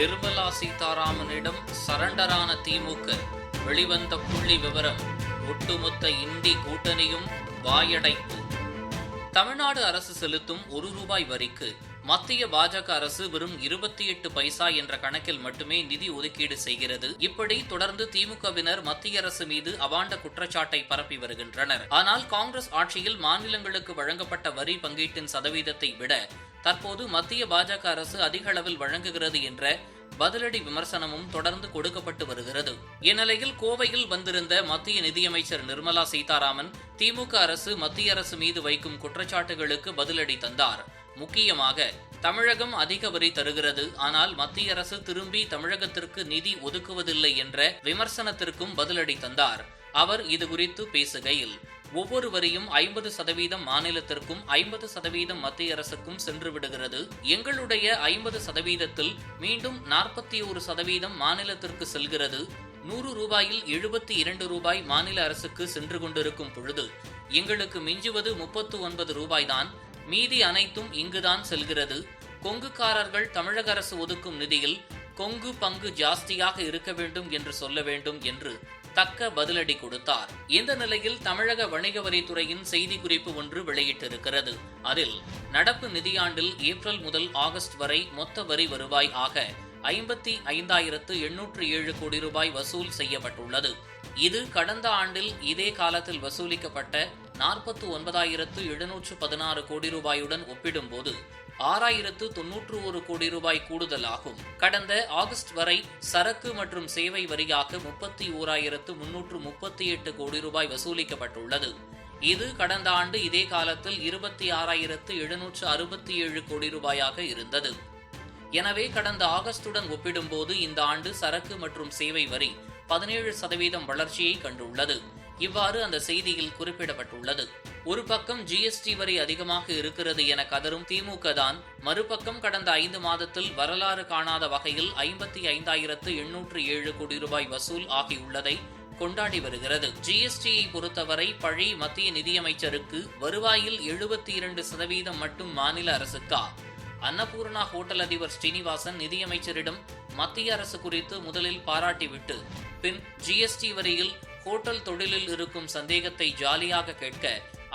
நிர்மலா சீதாராமனிடம் சரண்டரான திமுக வெளிவந்த புள்ளி விவரம் ஒட்டுமொத்த இந்தி கூட்டணியும் வாயடைப்பு. தமிழ்நாடு அரசு செலுத்தும் ஒரு ரூபாய் வரிக்கு மத்திய பாஜக அரசு வெறும் இருபத்தி எட்டு பைசா என்ற கணக்கில் மட்டுமே நிதி ஒதுக்கீடு செய்கிறது. இப்படி தொடர்ந்து திமுகவினர் மத்திய அரசு மீது அவாண்ட குற்றச்சாட்டை பரப்பி வருகின்றனர். ஆனால் காங்கிரஸ் ஆட்சியில் மாநிலங்களுக்கு வழங்கப்பட்ட வரி பங்கீட்டின் சதவீதத்தை விட தற்போது மத்திய பாஜக அரசு அதிக அளவில் வழங்குகிறது என்ற பதிலடி விமர்சனமும் தொடர்ந்து கொடுக்கப்பட்டு வருகிறது. இந்நிலையில் கோவையில் வந்திருந்த மத்திய நிதியமைச்சர் நிர்மலா சீதாராமன் திமுக அரசு மத்திய அரசு மீது வைக்கும் குற்றச்சாட்டுகளுக்கு பதிலடி தந்தார். முக்கியமாக தமிழகம் அதிக வரி தருகிறது. ஆனால் மத்திய அரசு திரும்பி தமிழகத்திற்கு நிதி ஒதுக்குவதில்லை என்ற விமர்சனத்திற்கும் பதிலடி தந்தார். அவர் இது குறித்து பேசுகையில் ஒவ்வொரு வரியும் ஐம்பது சதவீதம் மாநிலத்திற்கும் ஐம்பது சதவீதம் மத்திய அரசுக்கும் சென்று விடுகிறது. எங்களுடைய ஐம்பது சதவீதத்தில் மீண்டும் நாற்பத்தி ஒரு சதவீதம் மாநிலத்திற்கு செல்கிறது. நூறு ரூபாயில் எழுபத்தி இரண்டு ரூபாய் மாநில அரசுக்கு சென்று கொண்டிருக்கும் பொழுது எங்களுக்கு மிஞ்சுவது முப்பத்து ஒன்பது ரூபாய்தான். மீதி அனைத்தும் இங்குதான் செல்கிறது. கொங்குக்காரர்கள் தமிழக அரசு ஒதுக்கும் நிதியில் கொங்கு பங்கு ஜாஸ்தியாக இருக்க வேண்டும் என்று சொல்ல வேண்டும் என்று தக்க பதிலடி கொடுத்தார். இந்த நிலையில் தமிழக வணிக வரித்துறையின் செய்திக்குறிப்பு ஒன்று வெளியிட்டிருக்கிறது. அதில் நடப்பு நிதியாண்டில் ஏப்ரல் முதல் ஆகஸ்ட் வரை மொத்த வரி வருவாய் ஆக ஐம்பத்தி ஐந்தாயிரத்து எண்ணூற்று ஏழு கோடி ரூபாய் வசூல் செய்யப்பட்டுள்ளது. இது கடந்த ஆண்டில் இதே காலத்தில் வசூலிக்கப்பட்ட நாற்பத்து ஒன்பதாயிரத்து எழுநூற்று பதினாறு கோடி ரூபாயுடன் ஒப்பிடும்போது ஆறாயிரத்து தொன்னூற்று ஒரு கோடி ரூபாய் கூடுதலாகும். கடந்த ஆகஸ்ட் வரை சரக்கு மற்றும் சேவை வரியாக முப்பத்தி ஓராயிரத்து முன்னூற்று முப்பத்தி எட்டு கோடி ரூபாய் வசூலிக்கப்பட்டுள்ளது. இது கடந்த ஆண்டு இதே காலத்தில் இருபத்தி ஆறாயிரத்து எழுநூற்று அறுபத்தி ஏழு கோடி ரூபாயாக இருந்தது. எனவே கடந்த ஆகஸ்டுடன் ஒப்பிடும்போது இந்த ஆண்டு சரக்கு மற்றும் சேவை வரி பதினேழு சதவீதம் வளர்ச்சியை கண்டுள்ளது. இவ்வாறு அந்த செய்தியில் குறிப்பிடப்பட்டுள்ளது. ஒரு பக்கம் ஜிஎஸ்டி வரி அதிகமாக இருக்கிறது என கதரும் திமுக தான் மறுபக்கம் கடந்த ஐந்து மாதத்தில் வரலாறு காணாத வகையில் ஐம்பத்தி ஐந்தாயிரத்து எண்ணூற்று ஏழு கோடி ரூபாய் வசூல் ஆகியுள்ளதை கொண்டாடி வருகிறது. ஜிஎஸ்டியை பொறுத்தவரை பழி மத்திய நிதியமைச்சருக்கு வருவாயில் எழுபத்தி இரண்டு சதவீதம் மட்டும் மாநில அரசுக்கா? அன்னபூர்ணா ஹோட்டல் அதிபர் ஸ்ரீனிவாசன் நிதியமைச்சரிடம் மத்திய அரசு குறித்து முதலில் பாராட்டிவிட்டு பின் ஜிஎஸ்டி வரியில் ஹோட்டல் தொழிலில் இருக்கும் சந்தேகத்தை ஜாலியாக கேட்க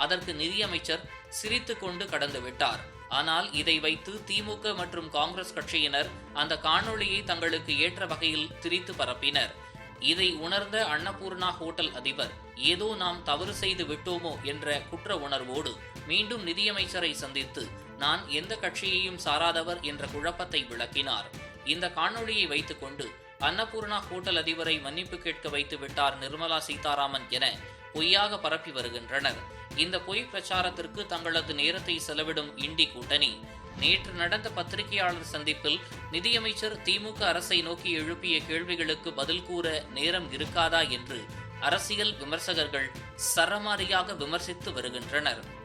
அதற்கு நிதியமைச்சர் சிரித்து கொண்டு கடந்து விட்டார் ஆனால் இதை வைத்து திமுக மற்றும் காங்கிரஸ் கட்சியினர் அந்த காணொளியை தங்களுக்கு ஏற்ற வகையில் திரித்து பரப்பினர். இதை உணர்ந்த அன்னபூர்ணா ஹோட்டல் அதிபர் ஏதோ நாம் தவறு செய்து விட்டோமோ என்ற குற்ற உணர்வோடு மீண்டும் நிதியமைச்சரை சந்தித்து நான் எந்த கட்சியையும் சாராதவர் என்ற குழப்பத்தை விளக்கினார். இந்த காணொளியை வைத்துக்கொண்டு அன்னபூர்ணா ஹோட்டல் அதிபரை மன்னிப்பு கேட்க வைத்து விட்டார் நிர்மலா சீதாராமன் என பொய்யாக பரப்பி வருகின்றனர். இந்த பொய் பிரச்சாரத்திற்கு தங்களது நேரத்தை செலவிடும் இண்டி கூட்டணி. நேற்று நடந்த பத்திரிகையாளர் சந்திப்பில் நிதியமைச்சர் திமுக அரசை நோக்கி எழுப்பிய கேள்விகளுக்கு பதில் கூற நேரம் இருக்காதா என்று அரசியல் விமர்சகர்கள் சரமாரியாக விமர்சித்து வருகின்றனர்.